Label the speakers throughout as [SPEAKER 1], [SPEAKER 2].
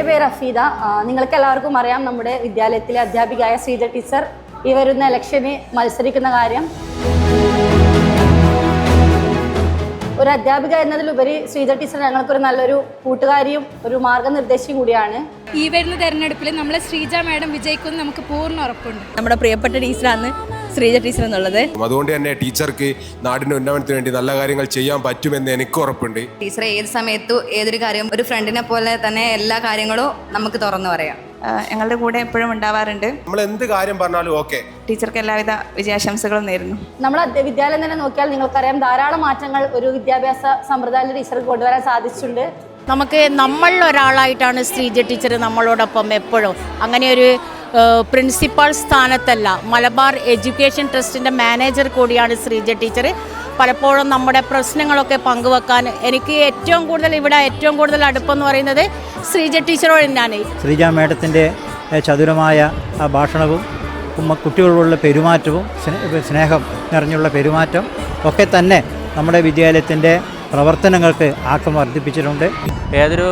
[SPEAKER 1] അഫീദ ആ, നിങ്ങൾക്ക് എല്ലാവർക്കും അറിയാം നമ്മുടെ വിദ്യാലയത്തിലെ അധ്യാപികയായ ശ്രീജ ടീച്ചർ ഈ വരുന്ന ഇലക്ഷന് മത്സരിക്കുന്ന കാര്യം. ഒരു അധ്യാപിക എന്നതിലുപരി ശ്രീജ ടീച്ചർ ഞങ്ങൾക്കൊരു നല്ലൊരു കൂട്ടുകാരിയും ഒരു മാർഗനിർദ്ദേശിയും കൂടിയാണ്.
[SPEAKER 2] ഈ വരുന്ന തെരഞ്ഞെടുപ്പിൽ നമ്മളെ ശ്രീജ മാഡം വിജയിക്കുമെന്ന് നമുക്ക് പൂർണ ഉറപ്പുണ്ട്.
[SPEAKER 3] നമ്മുടെ പ്രിയപ്പെട്ട ടീച്ചറാണ് ശ്രീജ ടീച്ചർ എന്നുള്ളത്.
[SPEAKER 4] അതുകൊണ്ട് തന്നെ ടീച്ചർക്ക് നാടിന്റെ ഉന്നമനത്തിന് വേണ്ടി നല്ല കാര്യങ്ങൾ ചെയ്യാൻ പറ്റുമെന്ന് എനിക്ക് ഉറപ്പുണ്ട്.
[SPEAKER 3] ടീച്ചർ ഏത് സമയത്തും ഏതൊരു കാര്യം ഒരു ഫ്രണ്ടിനെ പോലെ തന്നെ എല്ലാ കാര്യങ്ങളും നമുക്ക് തുറന്നു പറയാം.
[SPEAKER 5] ഞങ്ങളുടെ കൂടെ എപ്പോഴും ഉണ്ടാവാറുണ്ട്.
[SPEAKER 4] നമ്മൾ എന്ത് കാര്യം പറഞ്ഞാലും ഓക്കെ.
[SPEAKER 5] ടീച്ചർക്ക് എല്ലാവിധ വിജയാശംസകളും നേരുന്നു.
[SPEAKER 1] നമ്മൾ വിദ്യാലയം തന്നെ നോക്കിയാൽ നിങ്ങൾക്കറിയാം ധാരാളം മാറ്റങ്ങൾ ഒരു വിദ്യാഭ്യാസ സമ്പ്രദായത്തിൽ ടീച്ചർക്ക് കൊണ്ടുവരാൻ സാധിച്ചിട്ടുണ്ട്.
[SPEAKER 6] നമുക്ക് നമ്മളിൽ ഒരാളായിട്ടാണ് ശ്രീജ ടീച്ചർ നമ്മളോടൊപ്പം എപ്പോഴും. അങ്ങനെ ഒരു പ്രിൻസിപ്പാൾ സ്ഥാനത്തല്ല മലബാർ എഡ്യൂക്കേഷൻ ട്രസ്റ്റിന്റെ മാനേജർ കൂടിയാണ് ശ്രീജ ടീച്ചർ. പലപ്പോഴും നമ്മുടെ പ്രശ്നങ്ങളൊക്കെ പങ്കുവെക്കാൻ എനിക്ക് ഏറ്റവും കൂടുതൽ ഇവിടെ ഏറ്റവും കൂടുതൽ അടുപ്പം പറയുന്നത് ശ്രീജ ടീച്ചറോട് തന്നെയാണ്.
[SPEAKER 7] ശ്രീജ മേഡത്തിന്റെ ചതുരമായ ഭാഷണവും കുട്ടികളോടുള്ള പെരുമാറ്റവും സ്നേഹം നിറഞ്ഞുള്ള പെരുമാറ്റം ഒക്കെ തന്നെ നമ്മുടെ വിദ്യാലയത്തിന്റെ പ്രവർത്തനങ്ങൾക്ക് ആക്കം വർദ്ധിപ്പിച്ചിട്ടുണ്ട്.
[SPEAKER 8] ഏതൊരു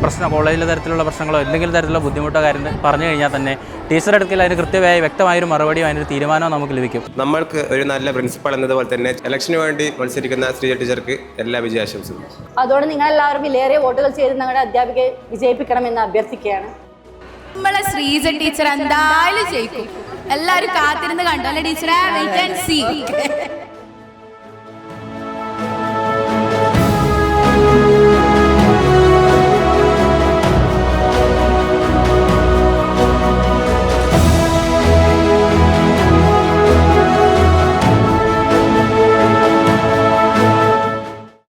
[SPEAKER 8] പ്രശ്നം കോളേജിലെ തരത്തിലുള്ള പ്രശ്നങ്ങളോ എന്തെങ്കിലും തരത്തിലുള്ള ബുദ്ധിമുട്ടോ കാര്യം പറഞ്ഞു കഴിഞ്ഞാൽ തന്നെ ടീച്ചർ അടുക്കൽ അതിന് കൃത്യമായി വ്യക്തമായൊരു മറുപടിയും അതിനൊരു തീരുമാനവും നമുക്ക് ലഭിക്കും.
[SPEAKER 9] നമ്മൾക്ക് ഒരു നല്ല പ്രിൻസിപ്പൾ എന്നതുപോലെ തന്നെ ഇലക്ഷന് വേണ്ടി മത്സരിക്കുന്ന സ്ത്രീ ടീച്ചർക്ക് എല്ലാ വിജയാശംസകളും.
[SPEAKER 1] അതോടെ നിങ്ങളെല്ലാവരും വിലയേറിയ വോട്ടുകൾ ചെയ്ത് ഞങ്ങളുടെ അധ്യാപികയെ വിജയിപ്പിക്കണമെന്ന് അഭ്യർത്ഥിക്കുകയാണ്.
[SPEAKER 2] നമ്മളെ ശ്രീജ ടീച്ചർ എന്തായാലും ജയിക്കും. എല്ലാവരും കാത്തിരുന്ന് കണ്ടു? അല്ലെ ടീച്ചറെ? Wait and see